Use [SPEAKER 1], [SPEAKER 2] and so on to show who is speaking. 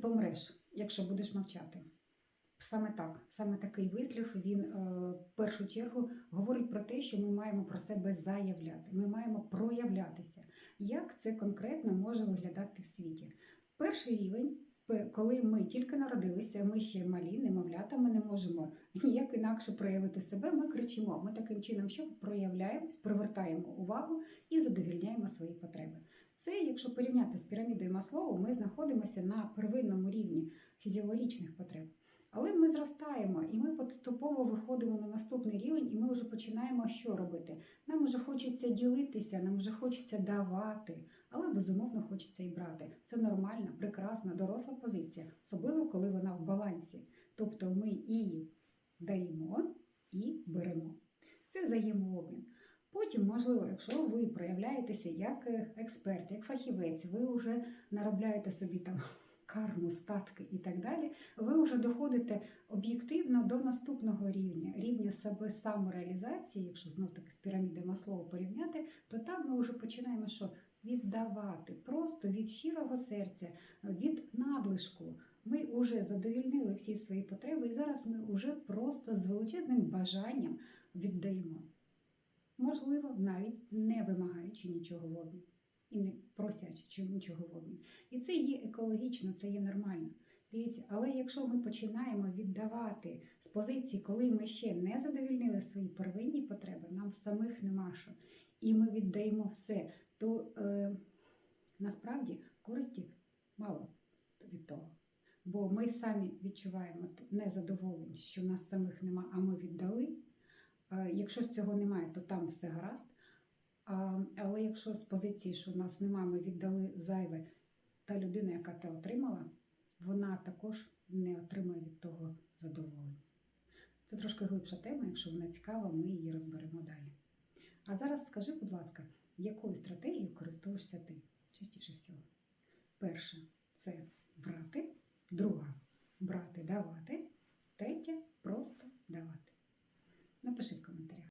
[SPEAKER 1] помреш, якщо будеш мовчати. Саме так, саме такий вислів він е, в першу чергу говорить про те, що ми маємо про себе заявляти, ми маємо проявлятися. Як це конкретно може виглядати в світі? Перший рівень, коли ми тільки народилися, ми ще малі, немовлята, ми не можемо ніяк інакше проявити себе. Ми кричимо. Ми таким чином, що проявляємось, привертаємо увагу і задовільняємо свої потреби. Якщо порівняти з пірамідою Маслоу, ми знаходимося на первинному рівні фізіологічних потреб. Але ми зростаємо і ми поступово виходимо на наступний рівень, і ми вже починаємо що робити? Нам вже хочеться ділитися, нам вже хочеться давати, але безумовно хочеться і брати. Це нормальна, прекрасна, доросла позиція, особливо коли вона в балансі. Тобто ми і даємо, і беремо. Це взаємообмін. Потім, можливо, якщо ви проявляєтеся як е, експерт, як фахівець, ви вже наробляєте собі там карму, статки і так далі, ви вже доходите об'єктивно до наступного рівня, рівня себе самореалізації, якщо знов таки з піраміди Маслоу порівняти, то там ми вже починаємо що віддавати просто від щирого серця, від надлишку. Ми вже задовільнили всі свої потреби, і зараз ми вже просто з величезним бажанням віддаємо. Можливо, навіть не вимагаючи нічого в обмін і не просячи чи- нічого в обмін. І це є екологічно, це є нормально. Дивіться, але якщо ми починаємо віддавати з позиції, коли ми ще не задовільнили свої первинні потреби, нам самих нема що, і ми віддаємо все, то е, насправді користі мало від того. Бо ми самі відчуваємо незадоволення, що нас самих нема, а ми віддали. Якщо з цього немає, то там все гаразд. Але якщо з позиції, що в нас нема, ми віддали зайве, та людина, яка те отримала, вона також не отримує від того задоволення. Це трошки глибша тема, якщо вона цікава, ми її розберемо далі. А зараз скажи, будь ласка, якою стратегією користуєшся ти частіше всього? Перша це брати, друга брати, давати,